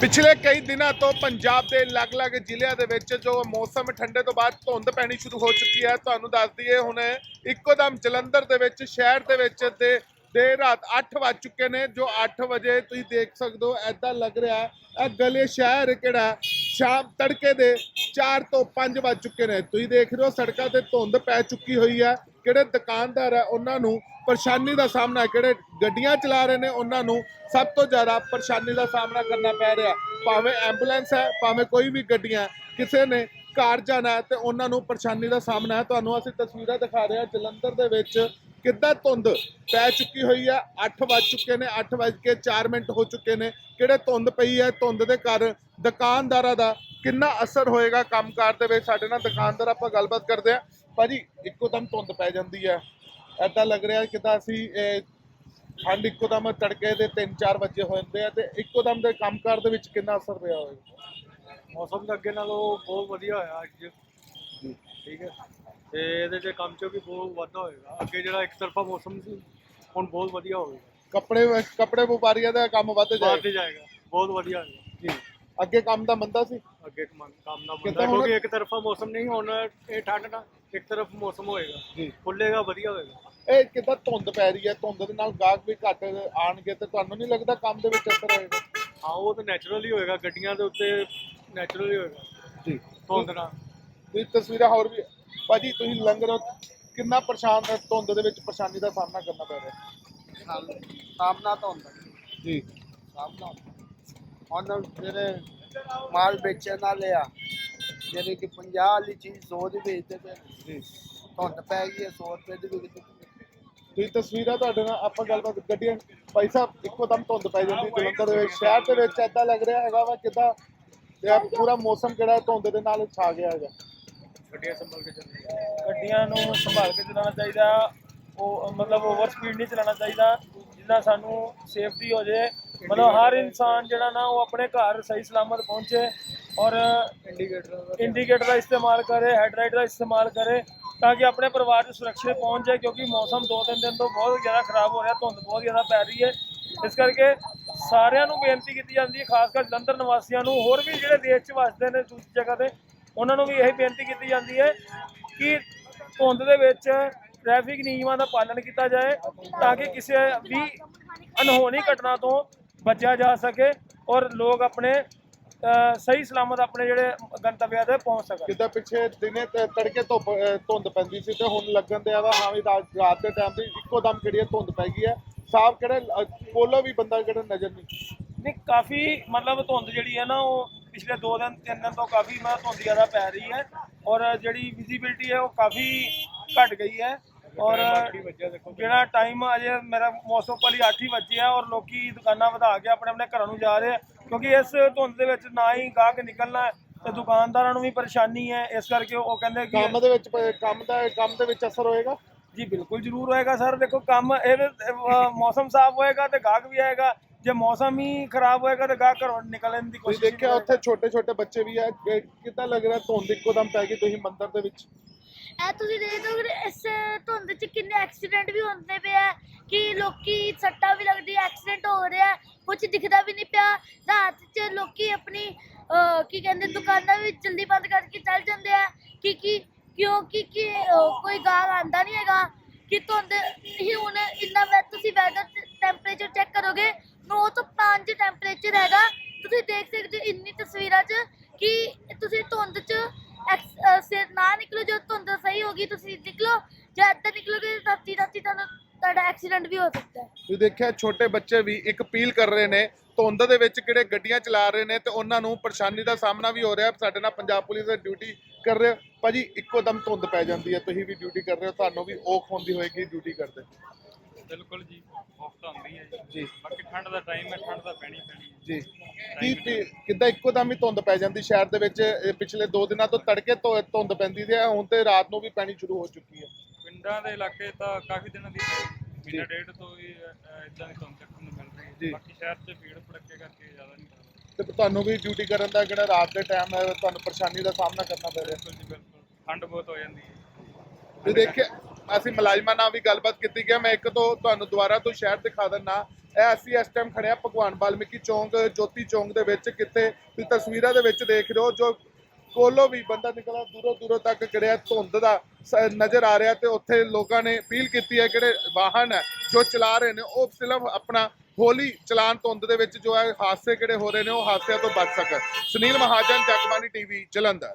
ਪਿਛਲੇ ਕਈ ਦਿਨਾਂ ਤੋਂ ਪੰਜਾਬ ਦੇ ਅਲੱਗ-ਅਲੱਗ ਜ਼ਿਲ੍ਹਿਆਂ ਦੇ ਵਿੱਚ ਜੋ ਮੌਸਮ ਠੰਡੇ ਤੋਂ ਬਾਅਦ ਧੁੰਦ ਪੈਣੀ ਸ਼ੁਰੂ ਹੋ ਚੁੱਕੀ ਹੈ, ਤੁਹਾਨੂੰ ਦੱਸ ਦਈਏ ਹੁਣ ਇੱਕੋਦਮ ਜਲੰਧਰ ਦੇ ਵਿੱਚ, ਸ਼ਹਿਰ ਦੇ ਵਿੱਚ ਤੇ ਦੇਰ ਰਾਤ 8 ਵੱਜ ਚੁੱਕੇ ਨੇ, ਜੋ 8 ਵਜੇ ਤੁਸੀਂ ਦੇਖ ਸਕਦੇ ਹੋ ਐਦਾਂ ਲੱਗ ਰਿਹਾ ਇਹ ਗਲੇ ਸ਼ਹਿਰ ਕਿਹੜਾ ਸ਼ਾਮ ਤੜਕੇ ਦੇ 4 ਤੋਂ 5 ਵੱਜ ਚੁੱਕੇ ਨੇ। ਤੁਸੀਂ ਦੇਖ ਰਹੇ ਹੋ ਸੜਕਾਂ ਤੇ ਧੁੰਦ ਪੈ ਚੁੱਕੀ ਹੋਈ ਹੈ। ਕਿਹੜੇ ਦੁਕਾਨਦਾਰ ਹੈ, ਉਹਨਾਂ ਨੂੰ ਪਰੇਸ਼ਾਨੀ ਦਾ ਸਾਹਮਣਾ ਕਿਹੜੇ ਗੱਡੀਆਂ ਚਲਾ ਰਹੇ ਨੇ, ਉਹਨਾਂ ਨੂੰ ਸਭ ਤੋਂ ਜ਼ਿਆਦਾ ਪਰੇਸ਼ਾਨੀ ਦਾ ਸਾਹਮਣਾ ਕਰਨਾ ਪੈ ਰਿਹਾ ਭਾਵੇਂ ਐਂਬੂਲੈਂਸ ਹੈ, ਭਾਵੇਂ ਕੋਈ ਵੀ ਗੱਡੀਆਂ ਕਿਸੇ ਨੇ ਘਰ ਜਾਣਾ ਹੈ ਤੇ ਉਹਨਾਂ ਨੂੰ ਪਰੇਸ਼ਾਨੀ ਦਾ ਸਾਹਮਣਾ ਹੈ। ਤੁਹਾਨੂੰ ਅਸੀਂ ਤਸਵੀਰਾਂ ਦਿਖਾ ਰਹੇ ਹਾਂ, ਜਲੰਧਰ ਦੇ ਵਿੱਚ ਕਿੱਦਾਂ ਧੁੰਦ ਪੈ ਚੁੱਕੀ ਹੋਈ ਹੈ। 8 ਵੱਜ ਚੁੱਕੇ ਨੇ 8 ਵੱਜ ਕੇ 4 ਮਿੰਟ ਹੋ ਚੁੱਕੇ ਨੇ। ਕਿਹੜੇ ਧੁੰਦ ਪਈ ਹੈ, ਧੁੰਦ ਦੇ ਕਾਰਨ ਦੁਕਾਨਦਾਰਾਂ ਦਾ ਕਿੰਨਾ ਅਸਰ ਹੋਏਗਾ ਕੰਮਕਾਰ ਦੇ ਵਿੱਚ? ਸਾਡੇ ਨਾਲ ਦੁਕਾਨਦਾਰ ਆਪਾਂ ਗੱਲਬਾਤ ਕਰਦੇ ਆ ਭਾਜੀ ਇੱਕੋ ਦਮ ਧੁੰਦ ਪੈ ਜਾਂਦੀ ਹੈ ਐਦਾਂ ਲੱਗ ਰਿਹਾ ਕਿਦਾਂ ਅਸੀਂ ਠੰਡ ਇੱਕੋ ਦਮ ਤੜਕੇ ਦੇ 3-4 ਵਜੇ ਹੋ ਜਾਂਦੇ ਆ ਤੇ ਇੱਕੋ ਦਮ ਦੇ ਕੰਮਕਾਰ ਦੇ ਵਿੱਚ ਕਿੰਨਾ ਅਸਰ ਪਿਆ ਹੋਏਗਾ ਮੌਸਮ ਤਾਂ ਅੱਗੇ ਨਾਲੋਂ ਬਹੁਤ ਵਧੀਆ ਹੋਇਆ ਅੱਜ। ਠੀਕ ਹੈ। ਤੇ ਇਹਦੇ ਚ ਕੰਮ ਚ ਵੀ ਬਹੁਤ ਵਾਧਾ ਹੋਏਗਾ। ਅੱਗੇ ਜਿਹੜਾ ਇੱਕ ਤਰਫਾ ਮੌਸਮ ਸੀ ਹੁਣ ਬਹੁਤ ਵਧੀਆ ਹੋਵੇਗਾ। ਕੱਪੜੇ ਕੱਪੜੇ ਵਪਾਰੀਆਂ ਦਾ ਕੰਮ ਵੱਧ ਵੱਧ ਜਾਏਗਾ। ਬਹੁਤ ਵਧੀਆ ਹੋਏਗਾ। ਅੱਗੇ ਕੰਮ ਦਾ ਮੰਦਾ ਸੀ। ਅੱਗੇ ਕਮ- ਕੰਮ ਨਾ ਕਿੱਦਾਂ ਬੰਦਾ ਹੁਣ- ਕਿਉਂਕਿ ਇੱਕ ਤਰਫਾ ਮੌਸਮ ਨਹੀਂ ਹੁਣ ਇਹ ਠੰਡ ਨਾ ਇੱਕ ਤਰਫ ਮੌਸਮ ਹੋਏਗਾ। ਜੀ। ਖੁੱਲੇਗਾ ਵਧੀਆ ਹੋਏਗਾ। ਇਹ ਕਿੱਦਾਂ ਧੁੰਦ ਪੈ ਰਹੀ ਹੈ ਧੁੰਦ ਦੇ ਨਾਲ ਗਾਹਕ ਵੀ ਘੱਟ ਆਣਗੇ ਤੇ ਤੁਹਾਨੂੰ ਨਹੀਂ ਲੱਗਦਾ ਕੰਮ ਦੇ ਵਿੱਚ ਅਸਰ ਹੋਏਗਾ? ਹਾਂ ਉਹ ਤਾਂ ਨੈਚੁਰਲੀ ਹੋਏਗਾ ਗੱਡੀਆਂ ਦੇ ਉੱਤੇ ਨੈਚੁਰਲੀ ਹੋਏਗਾ। ਜੀ। ਧੁੰਦ ਨਾਲ। ਤੁਸੀਂ ਤਸਵੀਰਾਂ ਹੋਰ ਵੀ ਭਾਜੀ ਤੁਸੀਂ ਲੰਘ ਰਹੇ ਹੋ ਕਿੰਨਾ ਪਰੇਸ਼ਾਨ ਹੈ ਧੁੰਦ ਦੇ ਵਿੱਚ ਪਰੇਸ਼ਾਨੀ ਦਾ ਸਾਹਮਣਾ ਕਰਨਾ ਪੈ ਰਿਹਾ? ਸਾਹਮਣਾ ਤਾਂ ਹੁੰਦਾ ਜੀ। ਸਾਹਮਣਾ ਹੁਣ ਜਿਹੜੇ ਮਾਲ ਵੇਚਣ ਵਾਲੇ ਆ। ਜਿਹੜੇ ਕਿ 50 ਵਾਲੀ ਚੀਜ਼ 100 ਦੀ ਵੇਚਦੇ ਪਏ। ਜੀ ਧੁੰਦ ਪੈ ਗਈ ਹੈ 100 ਰੁਪਏ ਦੀ ਵਿਕਦੀ ਤੁਸੀਂ। ਤਸਵੀਰਾਂ ਤੁਹਾਡੇ ਨਾਲ ਆਪਾਂ ਗੱਲਬਾਤ ਗੱਡੀਆਂ ਭਾਈ ਸਾਹਿਬ ਇੱਕੋ ਦਮ ਧੁੰਦ ਪੈ ਜਾਂਦੀ ਜਲੰਧਰ ਦੇ ਵਿੱਚ। ਸ਼ਹਿਰ ਦੇ ਵਿੱਚ ਐਦਾਂ ਲੱਗ ਰਿਹਾ ਹੈਗਾ ਵਾ ਕਿਦਾਂ ਪੂਰਾ ਮੌਸਮ ਕਿਹੜਾ ਹੈ, ਧੁੰਦ ਦੇ ਨਾਲ ਛਾ ਗਿਆ ਹੈਗਾ। ਗੱਡੀਆਂ ਸੰਭਲ ਕੇ ਚੱਲਦੀ ਗੱਡੀਆਂ ਨੂੰ ਸੰਭਾਲ ਕੇ ਚਲਾਉਣਾ ਚਾਹੀਦਾ। ਉਹ ਮਤਲਬ ਓਵਰ ਸਪੀਡ ਨਹੀਂ ਚਲਾਉਣਾ ਚਾਹੀਦਾ। ਜਿੰਨਾ ਸਾਨੂੰ ਸੇਫਟੀ ਹੋ ਜਾਏ ਮਤਲਬ ਹਰ ਇਨਸਾਨ ਜਿਹੜਾ ਨਾ ਉਹ ਆਪਣੇ ਘਰ ਸਹੀ ਸਲਾਮਤ ਪਹੁੰਚੇ ਔਰ ਇੰਡੀਕੇਟਰ ਇੰਡੀਕੇਟਰ ਦਾ ਇਸਤੇਮਾਲ ਕਰੇ ਹੈਡਲਾਈਟ ਦਾ ਇਸਤੇਮਾਲ ਕਰੇ ਤਾਂ ਕਿ ਆਪਣੇ ਪਰਿਵਾਰ ਚ ਸੁਰੱਖਿਅਤ ਪਹੁੰਚ ਜਾਏ ਕਿਉਂਕਿ ਮੌਸਮ ਦੋ ਤਿੰਨ ਦਿਨ ਤੋਂ ਬਹੁਤ ਜ਼ਿਆਦਾ ਖਰਾਬ ਹੋ ਰਿਹਾ, ਧੁੰਦ ਬਹੁਤ ਜ਼ਿਆਦਾ ਪੈ ਰਹੀ ਹੈ। ਇਸ ਕਰਕੇ ਸਾਰਿਆਂ ਨੂੰ ਬੇਨਤੀ ਕੀਤੀ ਜਾਂਦੀ ਹੈ, ਖਾਸ ਕਰ ਜਲੰਧਰ ਨਿਵਾਸੀਆਂ ਨੂੰ, ਹੋਰ ਵੀ ਜਿਹੜੇ ਦੇਸ਼ 'ਚ ਵਸਦੇ ਨੇ ਦੂਜੀ ਜਗ੍ਹਾ ਤੇ, ਉਹਨਾਂ ਨੂੰ ਵੀ ਇਹ ਬੇਨਤੀ ਕੀਤੀ ਜਾਂਦੀ ਹੈ ਕਿ ਧੁੰਦ ਦੇ ਵਿੱਚ ਟ੍ਰੈਫਿਕ ਨਿਯਮਾਂ ਦਾ ਪਾਲਣ ਕੀਤਾ ਜਾਏ ਤਾਂ ਕਿ ਕਿਸੇ ਵੀ ਅਨਹੋਣੀ ਘਟਨਾ ਤੋਂ ਬਚਿਆ ਜਾ ਸਕੇ ਔਰ ਲੋਕ ਆਪਣੇ ਸਹੀ ਸਲਾਮਤ ਆਪਣੇ ਜਿਹੜੇ ਗੰਤਵਿਆਂ ਤੇ ਪਹੁੰਚ ਸਕਣ। ਕਿਦਾਂ ਪਿੱਛੇ ਦਿਨੇ ਤੜਕੇ ਧੁੱਪ ਧੁੰਦ ਪੈਂਦੀ ਸੀ ਤੇ ਹੁਣ ਲੱਗਣ ਤੇ ਆਵਾ ਹਾਂ ਵੀ ਰਾਤ ਦੇ ਟਾਈਮ ਤੇ ਇੱਕੋ ਦਮ ਕਿਹੜੀ ਹੈ ਧੁੰਦ ਪੈ ਗਈ ਹੈ ਸਾਫ਼ ਕਿਹੜੇ ਕੋਲੋ ਵੀ ਬੰਦਾ ਕਿਹੜਾ ਨਜ਼ਰ ਨਹੀਂ। ਨਹੀਂ ਕਾਫੀ ਮਤਲਬ ਧੁੰਦ ਜਿਹੜੀ ਹੈ ਨਾ ਉਹ ਪਿਛਲੇ 2 ਦਿਨ 3 ਦਿਨ ਤੋਂ ਕਾਫੀ ਮੈਂ ਧੁੰਦ ਜ਼ਿਆਦਾ ਪੈ ਰਹੀ ਹੈ ਔਰ ਜਿਹੜੀ ਵਿਜ਼ਿਬਿਲਟੀ ਹੈ ਉਹ ਕਾਫੀ ਘਟ ਗਈ ਹੈ। ਔਰ ਜਿਹੜਾ ਟਾਈਮ ਅਜੇ ਮੇਰਾ ਮੌਸਮ ਵਾਲੀ 8 ਹੀ ਵਜੇ ਆ ਔਰ ਲੋਕੀ ਦੁਕਾਨਾਂ ਵਧਾ ਕੇ ਆਪਣੇ ਆਪਣੇ ਘਰਾਂ ਨੂੰ ਜਾ ਰਹੇ ਆ। ਕਿਉਂਕਿ ਇਸ ਧੁੰਦ ਦੇ ਵਿੱਚ ਨਾ ਹੀ ਗਾਹਕ ਨਿਕਲਣਾ ਹੈ ਤੇ ਦੁਕਾਨਦਾਰਾਂ ਨੂੰ ਵੀ ਪਰੇਸ਼ਾਨੀ ਹੈ। ਇਸ ਕਰਕੇ ਉਹ ਕਹਿੰਦੇ ਕਿ ਕੰਮ ਦੇ ਵਿੱਚ ਕੰਮ ਦਾ ਕੰਮ ਦੇ ਵਿੱਚ ਅਸਰ ਹੋਏਗਾ? ਜੀ ਬਿਲਕੁਲ ਜ਼ਰੂਰ ਹੋਏਗਾ ਸਰ। ਦੇਖੋ ਕੰਮ ਅਹ, ਮੌਸਮ ਸਾਫ਼ ਹੋਏਗਾ ਤੇ ਗਾਹਕ ਵੀ ਆਏਗਾ। ਜੇ ਮੌਸਮ ਹੀ ਖਰਾਬ ਹੋਏਗਾ ਤੇ ਗਾਹਕ ਘਰੋਂ ਨਿਕਲਣ ਦੀ ਕੋਸ਼ਿਸ਼ ਹੀ ਦੇਖਿਆ ਉੱਥੇ ਛੋਟੇ ਛੋਟੇ ਬੱਚੇ ਵੀ ਆ। ਕਿ- ਕਿੱਦਾਂ ਲੱਗ ਰਿਹਾ? ਧੁੰਦ ਇੱਕੋ ਦਮ ਪੈ ਗਈ ਤੁਸੀਂ ਮੰਦਰ ਦੇ ਵਿੱਚ। ਇਹ ਤੁਸੀਂ ਦੇਖਦੇ ਹੋ ਇਸ ਧੁੰਦ 'ਚ ਕਿੰਨੇ ਐਕਸੀਡੈਂਟ ਵੀ ਹੁੰਦੇ ਪਏ ਆ ਕਿ ਲੋਕੀ ਸੱਟਾਂ ਵੀ ਲੱਗਦੀ ਐਕਸੀਡੈਂਟ ਹੋ ਰਿਹਾ ਕੁਝ ਦਿਖਦਾ ਵੀ ਨਹੀਂ ਪਿਆ। ਰਾਤ 'ਚ ਲੋਕੀ ਆਪਣੀ ਕੀ ਕਹਿੰਦੇ, ਦੁਕਾਨਾਂ ਵੀ ਜਲਦੀ ਬੰਦ ਕਰਕੇ ਚੱਲ ਜਾਂਦੇ ਆ ਕਿ ਕੀ ਕਿਉਂਕਿ ਕਿ ਕੋਈ ਗਾਹ ਆਂਦਾ ਨਹੀਂ ਹੈਗਾ, ਕਿ ਧੁੰਦ ਹੀ ਹੁਣ ਇੰਨਾ ਵੈ, ਤੁਸੀਂ ਵੈਦਰ ਟੈਂਪਰੇਚਰ ਚੈੱਕ ਕਰੋਗੇ 9 ਤੋਂ 5 ਟੈਂਪਰੇਚਰ ਹੈਗਾ। ਤੁਸੀਂ ਦੇਖ ਸਕਦੇ ਹੋ ਇੰਨੀ ਤਸਵੀਰਾਂ 'ਚ, ਕਿ ਤੁਸੀਂ ਧੁੰਦ 'ਚ ਹੋਗੀ ਤੁਸੀਂ ਨਿਕਲੋ ਜੇ ਇੱਦਾਂ ਨਿਕਲੋਗੇ ਰਾਤੀ ਰਾਤੀ ਤੁਹਾਨੂੰ ਤੁਹਾਡਾ ਐਕਸੀਡੈਂਟ ਵੀ ਹੋ ਸਕਦਾ ਹੈ। ਤੁਸੀਂ ਦੇਖਿਆ ਛੋਟੇ ਬੱਚੇ ਵੀ ਇੱਕ ਅਪੀਲ ਕਰ ਰਹੇ ਨੇ ਧੁੰਦ ਦੇ ਵਿੱਚ ਕਿਹੜੇ ਗੱਡੀਆਂ ਚਲਾ ਰਹੇ ਨੇ ਤੇ ਉਹਨਾਂ ਨੂੰ ਪਰੇਸ਼ਾਨੀ ਦਾ ਸਾਹਮਣਾ ਵੀ ਹੋ ਰਿਹਾ ਸਾਡੇ ਨਾਲ ਪੰਜਾਬ ਪੁਲਿਸ ਦੇ ਡਿਊਟੀ ਕਰ ਰਹੇ ਹੋ। ਭਾਜੀ ਇੱਕੋ ਦਮ ਧੁੰਦ ਪੈ ਜਾਂਦੀ ਹੈ ਤੁਸੀਂ ਵੀ ਡਿਊਟੀ ਕਰ ਰਹੇ ਹੋ ਤੁਹਾਨੂੰ ਵੀ ਔਖ ਹੁੰਦੀ ਹੋਏਗੀ ਡਿਊਟੀ ਕਰਦੇ। ਬਿਲਕੁਲ ਜੀ ਔਖ ਤਾਂ ਹੁੰਦੀ ਹੈ ਜੀ। ਬਾਕੀ ਠੰਡ ਦਾ ਟਾਈਮ ਹੈ ਠੰਡ ਤਾਂ ਪੈਣੀ ਪੈਣੀ ਜੀ। ਕੀ ਕਿੱਦਾਂ ਇੱਕੋ ਦਮ ਹੀ ਧੁੰਦ ਪੈ ਜਾਂਦੀ? ਸ਼ਹਿਰ ਦੇ ਵਿੱਚ ਇਹ ਪਿਛਲੇ 2 ਦਿਨਾਂ ਤੋਂ ਤੜਕੇ ਧੁ- ਧੁੰਦ ਪੈਂਦੀ ਸੀ ਹੁਣ ਤੇ ਰਾਤ ਨੂੰ ਵੀ ਪੈਣੀ ਸ਼ੁਰੂ ਹੋ ਚੁੱਕੀ ਹੈ। ਪਿੰਡਾਂ ਦੇ ਇਲਾਕੇ ਤਾਂ ਕਾਫੀ ਦਿਨਾਂ ਦੀ ਮਹੀਨਾ ਡੇਢ ਤੋਂ ਹੀ ਇਦਾਂ ਦੀ ਧੁੰਦ ਦੇਖਣ ਨੂੰ ਮਿਲ ਰਹੀ। ਹੈ। ਬਾਕੀ ਸ਼ਹਿਰ 'ਚ ਭੀੜ ਭੜੱਕੇ ਕਰਕੇ ਜ਼ਿਆਦਾ ਨਹੀਂ ਤੇ ਤੁਹਾਨੂੰ ਵੀ ਡਿਊਟੀ ਕਰਨ ਦਾ ਕਿਹੜਾ ਰਾਤ ਦੇ ਟਾਈਮ ਹੈ ਤੁਹਾਨੂੰ ਪਰੇਸ਼ਾਨੀ ਦਾ ਸਾਹਮਣਾ ਕਰਨਾ ਪੈ ਰਿਹਾ। ਬਿਲਕੁਲ ਜੀ ਬਿਲਕੁਲ। ਠੰਡ ਬਹੁਤ ਹੋ ਜਾਂਦੀ ਹੈ। ਤੇ ਦੇਖਿਆ ਅਸੀਂ ਮੁਲਾਜ਼ਮਾਂ ਨਾਲ ਵੀ ਗੱਲਬਾਤ ਕੀਤੀ ਗਿਆ ਮੈਂ ਇੱਕ ਤੋਂ ਤੁਹਾਨੂੰ ਦੁਬਾਰਾ ਤੋਂ ਸ਼ਹਿਰ ਦਿਖਾ ਦਿੰਨਾ ਇਹ ਅਸੀਂ ਇਸ ਟਾਈਮ ਖੜੇ ਆ ਭਗਵਾਨ ਵਾਲਮੀਕੀ ਚੌਂਕ, ਜੋਤੀ ਚੌਂਕ ਦੇ ਵਿੱਚ। ਕਿੱਥੇ ਤੁਸੀਂ ਤਸਵੀਰਾਂ ਦੇ ਵਿੱਚ ਦੇਖ ਰਹੇ ਹੋ, ਜੋ ਕੋਲੋਂ ਵੀ ਬੰਦਾ ਨਿਕਲਾ ਦੂਰੋਂ ਦੂਰੋਂ ਤੱਕ ਕਿਹੜਿਆ ਧੁੰਦ ਦਾ ਸ- ਨਜ਼ਰ ਆ ਰਿਹਾ ਤੇ ਉੱਥੇ ਲੋਕਾਂ ਨੇ ਅਪੀਲ ਕੀਤੀ ਹੈ, ਕਿਹੜੇ ਵਾਹਨ ਹੈ ਜੋ ਚਲਾ ਰਹੇ ਨੇ, ਉਹ ਸਿਰਫ ਆਪਣਾ ਹੋਲੀ ਚਲਾਨ ਧੁੰਦ ਦੇ ਵਿੱਚ ਜੋ ਹੈ ਹਾਦਸੇ ਕਿਹੜੇ ਹੋ ਰਹੇ ਨੇ, ਉਹ ਹਾਦਸਿਆਂ ਤੋਂ ਬਚ ਸਕਣ। ਸੁਨੀਲ ਮਹਾਜਨ ਜਗਬਾਨੀ ਟੀਵੀ, ਜਲੰਧਰ।